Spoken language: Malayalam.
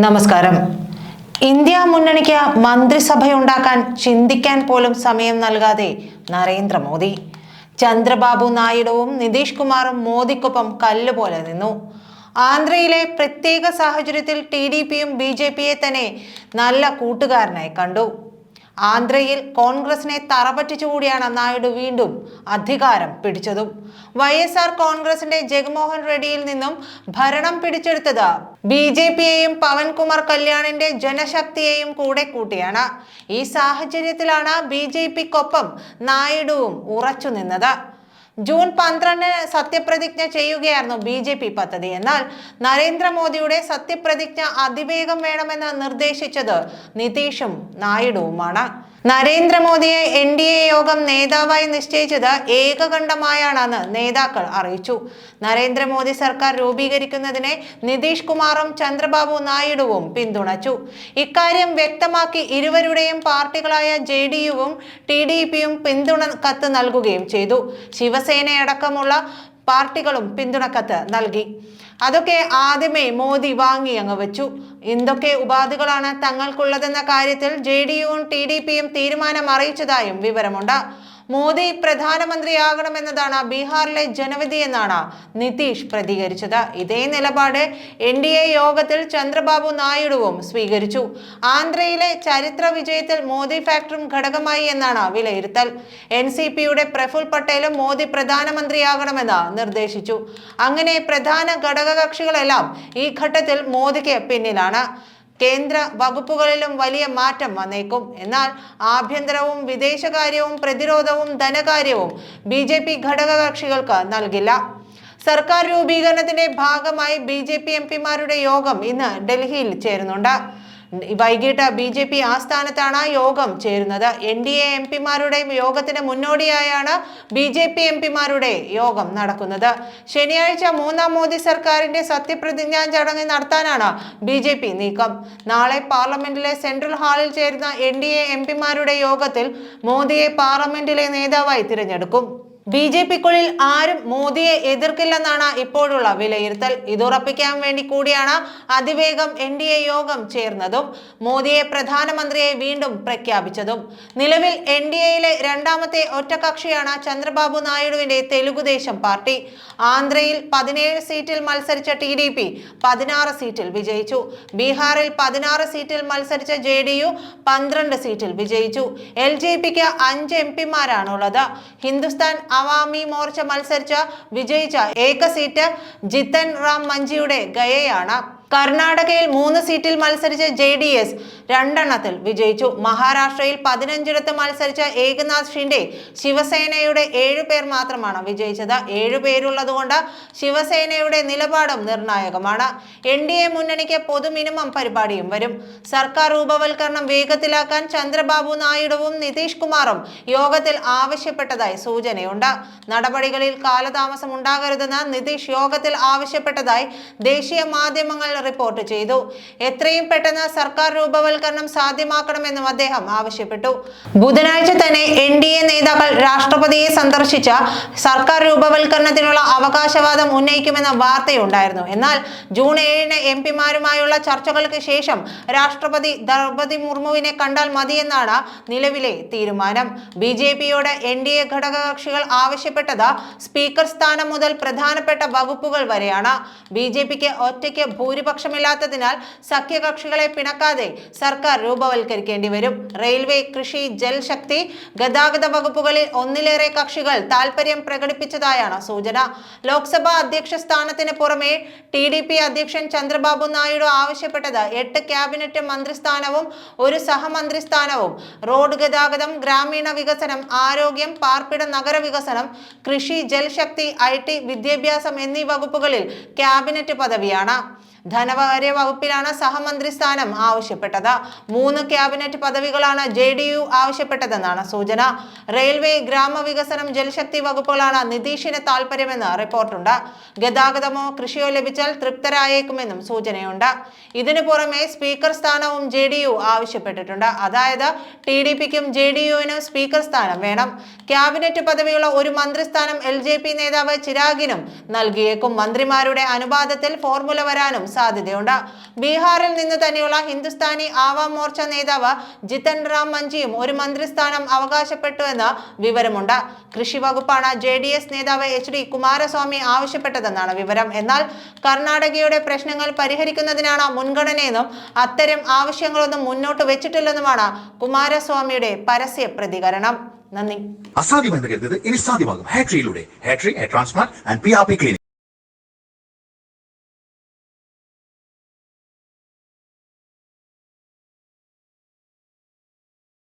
നമസ്കാരം. ഇന്ത്യ മുന്നണിക്ക് മന്ത്രിസഭയുണ്ടാക്കാൻ ചിന്തിക്കാൻ പോലും സമയം നൽകാതെ നരേന്ദ്രമോദി. ചന്ദ്രബാബു നായിഡുവും നിതീഷ് കുമാറും മോദിക്കൊപ്പം കല്ലുപോലെ നിന്നു. ആന്ധ്രയിലെ പ്രത്യേക സാഹചര്യത്തിൽ ടി ഡി പിയും ബി ജെ പിയെ തന്നെ നല്ല കൂട്ടുകാരനായി കണ്ടു. ആന്ധ്രയിൽ കോൺഗ്രസിനെ തറപറ്റിച്ചുകൂടിയാണ് നായിഡു വീണ്ടും അധികാരം പിടിച്ചതും. വൈ എസ് ആർ കോൺഗ്രസിന്റെ ജഗൻമോഹൻ റെഡ്ഡിയിൽ നിന്നും ഭരണം പിടിച്ചെടുത്തത് ബി ജെ പിയെയും പവൻകുമാർ കല്യാണിന്റെ ജനശക്തിയെയും കൂടെ കൂട്ടിയാണ്. ഈ സാഹചര്യത്തിലാണ് ബി ജെ പിക്കൊപ്പം നായിഡുവും ഉറച്ചു നിന്നത്. ജൂൺ പന്ത്രണ്ടിന് സത്യപ്രതിജ്ഞ ചെയ്യുകയായിരുന്നു ബി ജെ പി പദ്ധതി. എന്നാൽ നരേന്ദ്രമോദിയുടെ സത്യപ്രതിജ്ഞ അതിവേഗം വേണമെന്ന് നിർദ്ദേശിച്ചത് നിതീഷും നായിഡുവുമാണ്. നരേന്ദ്രമോദിയെ എൻ ഡി എ യോഗം നേതാവായി നിശ്ചയിച്ചത് ഏകകണ്ഠമായാണെന്ന് നേതാക്കൾ അറിയിച്ചു. നരേന്ദ്രമോദി സർക്കാർ രൂപീകരിക്കുന്നതിനെ നിതീഷ് കുമാറും ചന്ദ്രബാബു നായിഡുവും പിന്തുണച്ചു. ഇക്കാര്യം വ്യക്തമാക്കി ഇരുവരുടെയും പാർട്ടികളായ ജെ ഡി യുവും ടി ഡി പിയും പിന്തുണ കത്ത് നൽകുകയും ചെയ്തു. ശിവസേനയടക്കമുള്ള പാർട്ടികളും പിന്തുണക്കത്ത് നൽകി. അതൊക്കെ ആദ്യമേ മോദി വാങ്ങി അങ്ങ് വെച്ചു. എന്തൊക്കെ ഉപാധികളാണ് തങ്ങൾക്കുള്ളതെന്ന കാര്യത്തിൽ ജെ ഡി യുവും ടി ഡി പിയും തീരുമാനം അറിയിച്ചതായും വിവരമുണ്ട്. മോദി പ്രധാനമന്ത്രിയാകണമെന്നതാണ് ബീഹാറിലെ ജനവിധി എന്നാണ് നിതീഷ് പ്രതികരിച്ചത്. ഇതേ നിലപാട് എൻ ഡി എ യോഗത്തിൽ ചന്ദ്രബാബു നായിഡുവും സ്വീകരിച്ചു. ആന്ധ്രയിലെ ചരിത്ര വിജയത്തിൽ മോദി ഫാക്ടറും ഘടകമായി എന്നാണ് വിലയിരുത്തൽ. എൻ സി പിയുടെ പ്രഫുൽ പട്ടേലും മോദി പ്രധാനമന്ത്രിയാകണമെന്ന് നിർദ്ദേശിച്ചു. അങ്ങനെ പ്രധാന ഘടകകക്ഷികളെല്ലാം ഈ ഘട്ടത്തിൽ മോദിക്ക് പിന്നിലാണ്. കേന്ദ്ര വകുപ്പുകളിലും വലിയ മാറ്റം വന്നേക്കും. എന്നാൽ ആഭ്യന്തരവും വിദേശകാര്യവും പ്രതിരോധവും ധനകാര്യവും ബി ജെ പി ഘടകകക്ഷികൾക്ക് നൽകില്ല. സർക്കാർ രൂപീകരണത്തിന്റെ ഭാഗമായി ബി ജെ പി എം പിമാരുടെ യോഗം ഇന്ന് ഡൽഹിയിൽ ചേരുന്നുണ്ട്. വൈകിട്ട് ബി ജെ പി ആസ്ഥാനത്താണ് യോഗം ചേരുന്നത്. എൻ ഡി എ എം പിമാരുടെ യോഗത്തിന് മുന്നോടിയായാണ് ബി ജെ പി എം പിമാരുടെ യോഗം നടക്കുന്നത്. ശനിയാഴ്ച മൂന്നാം മോദി സർക്കാരിന്റെ സത്യപ്രതിജ്ഞാ ചടങ്ങ് നടത്താനാണ് ബി ജെ പി നീക്കം. നാളെ പാർലമെന്റിലെ സെൻട്രൽ ഹാളിൽ ചേരുന്ന എൻ ഡി എ എം പിമാരുടെ യോഗത്തിൽ മോദിയെ പാർലമെന്റിലെ നേതാവായി തിരഞ്ഞെടുക്കും. ബി ജെ പിക്കുള്ളിൽ ആരും മോദിയെ എതിർക്കില്ലെന്നാണ് ഇപ്പോഴുള്ള വിലയിരുത്തൽ. ഇതുറപ്പിക്കാൻ വേണ്ടി കൂടിയാണ് അതിവേഗം എൻ ഡി എ യോഗം ചേർന്നതും മോദിയെ പ്രധാനമന്ത്രിയെ വീണ്ടും പ്രഖ്യാപിച്ചതും. നിലവിൽ എൻ ഡി എയിലെ രണ്ടാമത്തെ ഒറ്റകക്ഷിയാണ് ചന്ദ്രബാബു നായിഡുവിന്റെ തെലുഗുദേശം പാർട്ടി. ആന്ധ്രയിൽ പതിനേഴ് സീറ്റിൽ മത്സരിച്ച ടി ഡി പി പതിനാറ് സീറ്റിൽ വിജയിച്ചു. ബീഹാറിൽ പതിനാറ് സീറ്റിൽ മത്സരിച്ച ജെ ഡി യു പന്ത്രണ്ട് സീറ്റിൽ വിജയിച്ചു. എൽ ജെ പിക്ക് അഞ്ച് എം പിമാരാണുള്ളത്. ഹിന്ദുസ്ഥാൻ അവാമി മോർച്ച മത്സരിച്ച് വിജയിച്ച ഏക സീറ്റ് ജിത്തൻ റാം മഞ്ചിയുടെ ഗയയാണ്. കർണാടകയിൽ മൂന്ന് സീറ്റിൽ മത്സരിച്ച ജെ ഡി എസ് രണ്ടെണ്ണത്തിൽ വിജയിച്ചു. മഹാരാഷ്ട്രയിൽ പതിനഞ്ചിടത്ത് മത്സരിച്ച ഏകനാഥ് ഷിൻഡെ ശിവസേനയുടെ ഏഴു പേർ മാത്രമാണ് വിജയിച്ചത്. ഏഴു പേരുള്ളതുകൊണ്ട് ശിവസേനയുടെ നിലപാടും നിർണായകമാണ്. എൻ ഡി എ മുന്നണിക്ക് പൊതു മിനിമം പരിപാടിയും വരും. സർക്കാർ രൂപവൽക്കരണം വേഗത്തിലാക്കാൻ ചന്ദ്രബാബു നായിഡുവും നിതീഷ് കുമാറും യോഗത്തിൽ ആവശ്യപ്പെട്ടതായി സൂചനയുണ്ട്. നടപടികളിൽ കാലതാമസം ഉണ്ടാകരുതെന്ന് നിതീഷ് യോഗത്തിൽ ആവശ്യപ്പെട്ടതായി ദേശീയ മാധ്യമങ്ങൾ റിപ്പോർട്ട് ചെയ്തു. എത്രയും പെട്ടെന്ന് സർക്കാർ രൂപവൽക്കരണം സാധ്യമാക്കണമെന്നും അദ്ദേഹം ആവശ്യപ്പെട്ടു. ബുധനാഴ്ച തന്നെ എൻ ഡി എ നേതാക്കൾ രാഷ്ട്രപതിയെ സന്ദർശിച്ച സർക്കാർ രൂപവൽക്കരണത്തിനുള്ള അവകാശവാദം ഉന്നയിക്കുമെന്ന വാർത്തയുണ്ടായിരുന്നു. എന്നാൽ ജൂൺ ഏഴിന് എം പിമാരുമായുള്ള ചർച്ചകൾക്ക് ശേഷം രാഷ്ട്രപതി ദ്രൗപതി മുർമുവിനെ കണ്ടാൽ മതിയെന്നാണ് നിലവിലെ തീരുമാനം. ബി ജെ പിയോട് എൻ ഡി എ ഘടകകക്ഷികൾ ആവശ്യപ്പെട്ടത് സ്പീക്കർ സ്ഥാനം മുതൽ പ്രധാനപ്പെട്ട വകുപ്പുകൾ വരെയാണ്. ബി ജെ പിക്ക് ഒറ്റയ്ക്ക് ഭൂരിപക്ഷമില്ലാത്തതിനാൽ സഖ്യകക്ഷികളെ പിണക്കാതെ സർക്കാർ രൂപവൽക്കരിക്കേണ്ടി വരും. റെയിൽവേ കൃഷി ജൽശക്തി ഗതാഗത വകുപ്പുകളിൽ ഒന്നിലേറെ കക്ഷികൾ താൽപര്യം പ്രകടിപ്പിച്ചതായാണ് സൂചന. ലോക്സഭാ അധ്യക്ഷ സ്ഥാനത്തിന് പുറമെ ടി ഡി പി അധ്യക്ഷൻ ചന്ദ്രബാബു നായിഡു ആവശ്യപ്പെട്ടത് എട്ട് ക്യാബിനറ്റ് മന്ത്രിസ്ഥാനവും ഒരു സഹമന്ത്രി സ്ഥാനവും റോഡ് ഗതാഗതം ഗ്രാമീണ വികസനം ആരോഗ്യം പാർപ്പിട നഗരവികസനം കൃഷി ജൽശക്തി ഐ ടി വിദ്യാഭ്യാസം എന്നീ വകുപ്പുകളിൽ ക്യാബിനറ്റ് പദവിയാണ്. ധനകാര്യ വകുപ്പിലാണ് സഹമന്ത്രി സ്ഥാനം ആവശ്യപ്പെട്ടത്. മൂന്ന് ക്യാബിനറ്റ് പദവികളാണ് ജെ ഡി യു ആവശ്യപ്പെട്ടതെന്നാണ് സൂചന. റെയിൽവേ ഗ്രാമവികസനം ജലശക്തി വകുപ്പുകളാണ് നിതീഷിന് താല്പര്യമെന്ന് റിപ്പോർട്ടുണ്ട്. ഗതാഗതമോ കൃഷിയോ ലഭിച്ചാൽ തൃപ്തരായേക്കുമെന്നും സൂചനയുണ്ട്. ഇതിനു പുറമെ സ്പീക്കർ സ്ഥാനവും ജെ ഡി യു ആവശ്യപ്പെട്ടിട്ടുണ്ട്. അതായത് ടി ഡി പിക്കും ജെ ഡി യുവിനും സ്പീക്കർ സ്ഥാനം വേണം. ക്യാബിനറ്റ് പദവിയുള്ള ഒരു മന്ത്രിസ്ഥാനം എൽ ജെ പി നേതാവ് ചിരാഗിനും നൽകിയേക്കും. മന്ത്രിമാരുടെ അനുപാതത്തിൽ ഫോർമുല വരാനും സാധ്യതയുണ്ട്. ബീഹാറിൽ നിന്ന് തന്നെയുള്ള ഹിന്ദുസ്ഥാനി ആവാം മോർച്ച നേതാവ് ജിതൻ റാം മഞ്ചിയും ഒരു മന്ത്രിസ്ഥാനം അവകാശപ്പെട്ടുവെന്ന് വിവരമുണ്ട്. കൃഷി വകുപ്പാണ് ജെ ഡി എസ് നേതാവ് എച്ച് ഡി കുമാരസ്വാമി ആവശ്യപ്പെട്ടതെന്നാണ് വിവരം. എന്നാൽ കർണാടകയുടെ പ്രശ്നങ്ങൾ പരിഹരിക്കുന്നതിനാണ് മുൻഗണനയെന്നും അത്തരം ആവശ്യങ്ങളൊന്നും മുന്നോട്ട് വെച്ചിട്ടില്ലെന്നുമാണ് കുമാരസ്വാമിയുടെ പരസ്യ പ്രതികരണം. നന്ദി. അസാധ്യമെന്ന് കരുതുന്നത് ഇനി സാധ്യമാകും. ഹാട്രിയിലൂടെ ഹാട്രി hair transplant and P R P clinic